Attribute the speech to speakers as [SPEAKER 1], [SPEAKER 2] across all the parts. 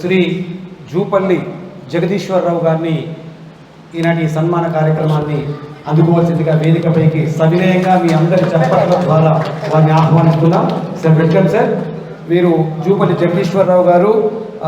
[SPEAKER 1] శ్రీ జూపల్లి జగదీశ్వరరావు గారిని ఈనాటి సన్మాన కార్యక్రమాన్ని అందుకోవాల్సిందిగా వేదికపైకి సవినయంగా మీ అందరి చెప్పడం ద్వారా వారిని ఆహ్వానిస్తున్నాం. Sir welcome sir. వీరు జూపల్లి జగదీశ్వరరావు గారు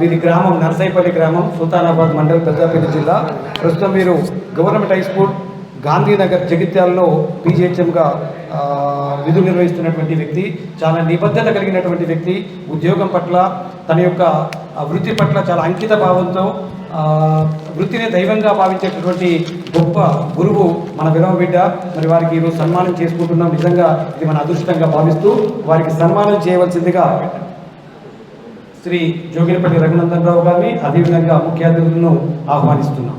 [SPEAKER 1] వీరి గ్రామం నర్సైపల్లి గ్రామం సుల్తానాబాద్ మండల్ పెద్దపల్లి జిల్లా. ప్రస్తుతం మీరు గవర్నమెంట్ హై స్కూల్ గాంధీనగర్ జగిత్యాలలో పీజీహెచ్ఎంగా విధులు నిర్వహిస్తున్నటువంటి వ్యక్తి చాలా నిబద్ధత కలిగినటువంటి వ్యక్తి ఉద్యోగం పట్ల తన యొక్క వృత్తి పట్ల చాలా అంకిత భావంతో వృత్తిని దైవంగా భావించేటటువంటి గొప్ప గురువు మన విరమ బిడ్డ. మరి వారికి ఈరోజు సన్మానం చేసుకుంటున్నాం. నిజంగా ఇది మన అదృష్టంగా భావిస్తూ వారికి సన్మానం చేయవలసిందిగా శ్రీ జోగినపల్లి రఘునందన్ రావు గారిని అదేవిధంగా ముఖ్య అతిథులను ఆహ్వానిస్తున్నాం.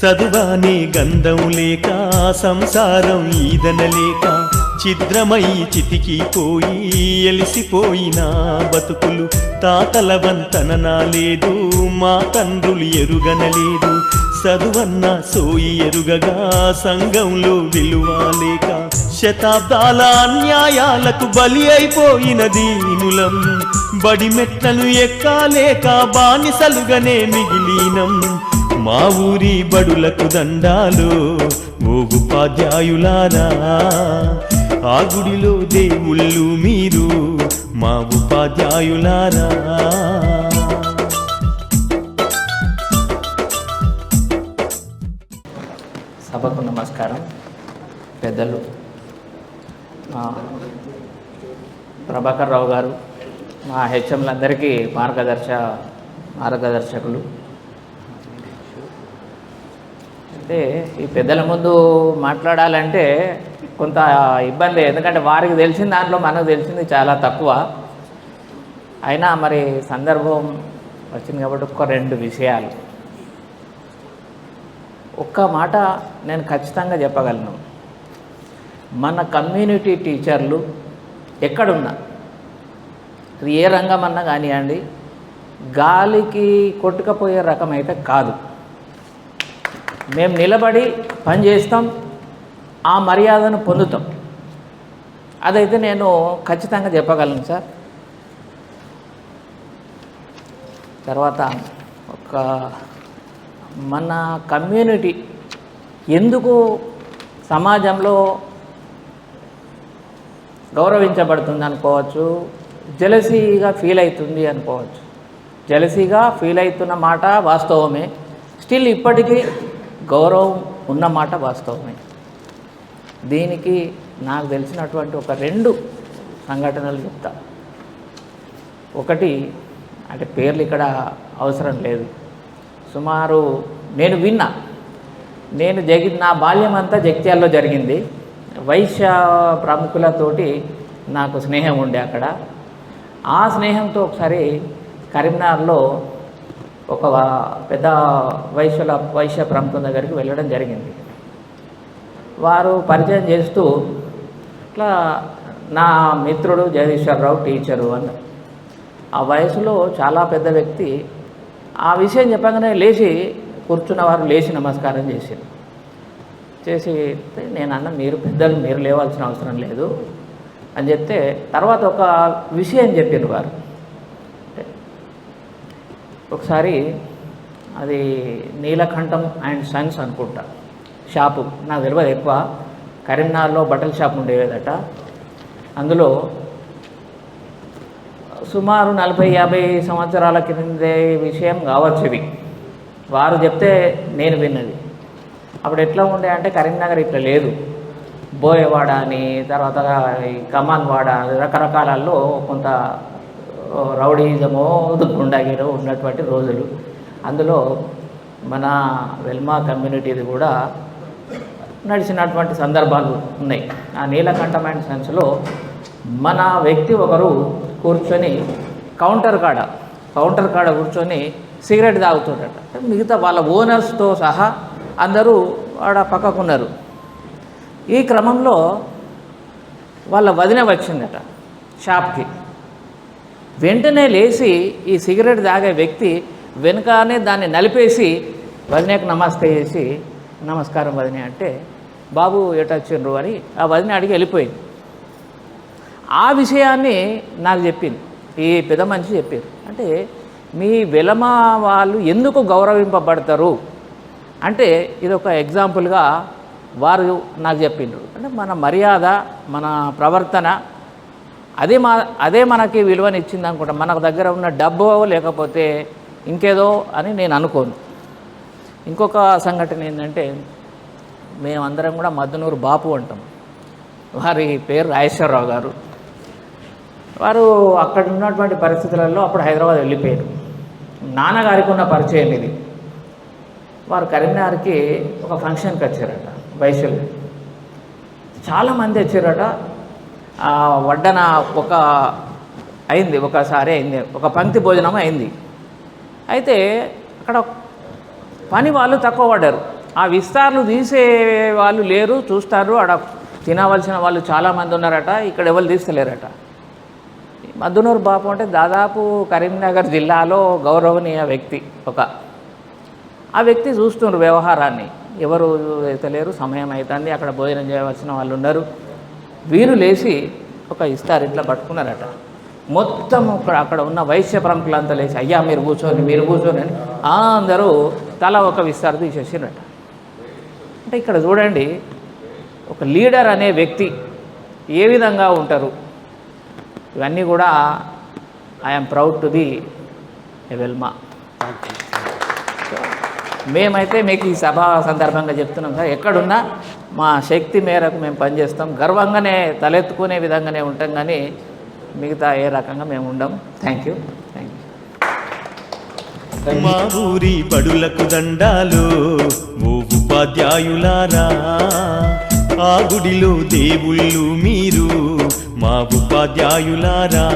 [SPEAKER 2] సదువానే గంధం లేక సంసారం ఈదనలేక చితికి చితికిపోయి ఎలిసిపోయిన బతుకులు తాతల వంతననా లేదు మా తండ్రులు ఎరుగనలేదు చదువన్న సోయి ఎరుగగా సంఘంలో విలువ లేక శతాబ్దాల అన్యాయాలకు బలి అయిపోయిన దీనులం. బడి మెట్లను ఎక్కాలేక బానిసలుగానే మిగిలినం. మా ఊరి బడులకు దండాలు ఓ ఉపాధ్యాయులారా. ఆ గుడిలో దేవుళ్ళు మీరు మా ఉపాధ్యాయులారా.
[SPEAKER 3] సభకు నమస్కారం. పెద్దలు. ప్రభాకర్ రావు గారు మా హెచ్ఎంలందరికీ మార్గదర్శ మార్గదర్శకులు. అంటే ఈ పెద్దల ముందు మాట్లాడాలంటే కొంత ఇబ్బంది ఎందుకంటే వారికి తెలిసిన దాంట్లో మనకు తెలిసింది చాలా తక్కువ. అయినా మరి సందర్భం వచ్చింది కాబట్టి ఒక్క రెండు విషయాలు. ఒక్క మాట నేను ఖచ్చితంగా చెప్పగలను. మన కమ్యూనిటీ టీచర్లు ఎక్కడున్నా అది ఏ రంగం అన్నా కానివ్వండి గాలికి కొట్టుకపోయే రకం అయితే కాదు. మేము నిలబడి పని చేస్తాం ఆ మర్యాదను పొందుతాం. అదైతే నేను ఖచ్చితంగా చెప్పగలను సార్. తర్వాత ఒక మన కమ్యూనిటీ ఎందుకు సమాజంలో గౌరవించబడుతుంది అనుకోవచ్చు జలసీగా ఫీల్ అవుతుంది అనుకోవచ్చు. జలసీగా ఫీల్ అవుతున్న మాట వాస్తవమే. స్టిల్ ఇప్పటికీ గౌరవం ఉన్న మాట వాస్తవమే. దీనికి నాకు తెలిసినటువంటి ఒక రెండు సంఘటనలు చెప్తా. ఒకటి అంటే పేర్లు ఇక్కడ అవసరం లేదు. సుమారు నేను విన్నా నేను జగి నా బాల్యం అంతా జగిత్యాల్లో జరిగింది. వైశ్య ప్రముఖులతోటి నాకు స్నేహం ఉండే అక్కడ. ఆ స్నేహంతో ఒకసారి కరీంనగర్లో ఒక పెద్ద వైశ్యుల వైశ్య ప్రముఖుల దగ్గరికి వెళ్ళడం జరిగింది. వారు పరిచయం చేస్తూ ఇట్లా నా మిత్రుడు జగదీశ్వరరావు టీచరు అని ఆ వయసులో చాలా పెద్ద వ్యక్తి ఆ విషయం చెప్పగానే లేచి కూర్చున్న వారు లేచి నమస్కారం చేశారు. చేసి నేను అన్న మీరు పెద్దలు మీరు లేవాల్సిన అవసరం లేదు అని చెప్తే తర్వాత ఒక విషయం చెప్పారు వారు. ఒకసారి అది నీలకంఠం అండ్ సన్స్ అనుకుంటా. షాపు. నాకు తెలియదు ఎక్కువ. కరీంనగర్లో బట్టల షాప్ ఉండేదట. అందులో సుమారు నలభై యాభై సంవత్సరాల క్రిందే విషయం కావచ్చు ఇవి. వారు చెప్తే నేను విన్నది. అప్పుడు ఎట్లా ఉండే అంటే కరీంనగర్ ఇట్లా లేదు. బోయవాడ అని తర్వాత ఈ కమాన్ వాడ రకరకాలలో కొంత రౌడీజమో గుండాగిరో ఉన్నటువంటి రోజులు. అందులో మన వెల్మా కమ్యూనిటీది కూడా నడిచినటువంటి సందర్భాలు ఉన్నాయి. ఆ నీలకంఠమైన సెన్స్లో మన వ్యక్తి ఒకరు కూర్చొని కౌంటర్ కాడ కౌంటర్ కాడ కూర్చొని సిగరెట్ తాగుతుండట. మిగతా వాళ్ళ ఓనర్స్తో సహా అందరూ ఆడ పక్కకున్నారు ఈ క్రమంలో వాళ్ళ వదిన వచ్చిందట షాప్కి. వెంటనే లేచి ఈ సిగరెట్ తాగే వ్యక్తి వెనుకనే దాన్ని నలిపేసి వదినకు నమస్తే చేసి నమస్కారం వదిన అంటే బాబు ఎటొచ్చిండ్రు అని ఆ వదిన అడిగి వెళ్ళిపోయింది. ఆ విషయాన్ని నాకు చెప్పింది. ఈ పెద్ద మనిషి చెప్పారు అంటే మీ వెలమ వాళ్ళు ఎందుకు గౌరవింపబడతారు? అంటే ఇది ఒక ఎగ్జాంపుల్గా వారు నాకు చెప్పిండ్రు. అంటే మన మర్యాద మన ప్రవర్తన అదే మా అదే మనకి విలువనిచ్చింది అనుకుంటా. మనకు దగ్గర ఉన్న డబ్బు లేకపోతే ఇంకేదో అని నేను అనుకోను. ఇంకొక సంఘటన ఏంటంటే మేమందరం కూడా మద్దనూరు బాపు అంటాం. వారి పేరు రాజేశ్వరరావు గారు. వారు అక్కడ ఉన్నటువంటి పరిస్థితులలో అప్పుడు హైదరాబాద్ వెళ్ళిపోయారు. నాన్నగారికి ఉన్న పరిచయం ఇది. వారు కరీంనగర్కి ఒక ఫంక్షన్కి వచ్చారట వైశ్యులు. చాలామంది వచ్చారట వడ్డన ఒక అయింది ఒకసారి అయింది ఒక పంక్తి భోజనం అయింది. అయితే అక్కడ పని వాళ్ళు తక్కువ పడ్డారు. ఆ విస్తార్లు తీసే వాళ్ళు లేరు చూస్తారు ఆడ తినవలసిన వాళ్ళు చాలామంది ఉన్నారట ఇక్కడ ఎవరు తీస్తలేరట. మద్దునూరు బాపు అంటే దాదాపు కరీంనగర్ జిల్లాలో గౌరవనీయ వ్యక్తి ఒక. ఆ వ్యక్తి చూస్తున్నారు వ్యవహారాన్ని. ఎవరు అయితే లేరు సమయం అవుతుంది అక్కడ భోజనం చేయవలసిన వాళ్ళు ఉన్నారు. వీరు లేచి ఒక ఇస్తారు ఇట్లా పట్టుకున్నారట. మొత్తం అక్కడ అక్కడ ఉన్న వైశ్య ప్రముఖులంతా లేచి అయ్యా మీరు కూర్చొని మీరు కూర్చొని అని ఆ అందరూ తల ఒక విస్తారు తీసేసినట అంటే ఇక్కడ చూడండి ఒక లీడర్ అనే వ్యక్తి ఏ విధంగా ఉంటారు? ఇవన్నీ కూడా I'm proud to the a Velama మేమైతే మీకు ఈ సభ సందర్భంగా చెప్తున్నాం సార్ ఎక్కడున్నా మా శక్తి మేరకు మేము పనిచేస్తాం. గర్వంగానే తలెత్తుకునే విధంగానే ఉంటాం కానీ మిగతా ఏ రకంగా మేము ఉండం. థ్యాంక్ యూ థ్యాంక్ యూ
[SPEAKER 2] మా ఊరి బడులకు దండాలు ఓ ఉపాధ్యాయులారా. ఆ గుడిలో దేవుళ్ళు మీరు మా ఉపాధ్యాయులారా.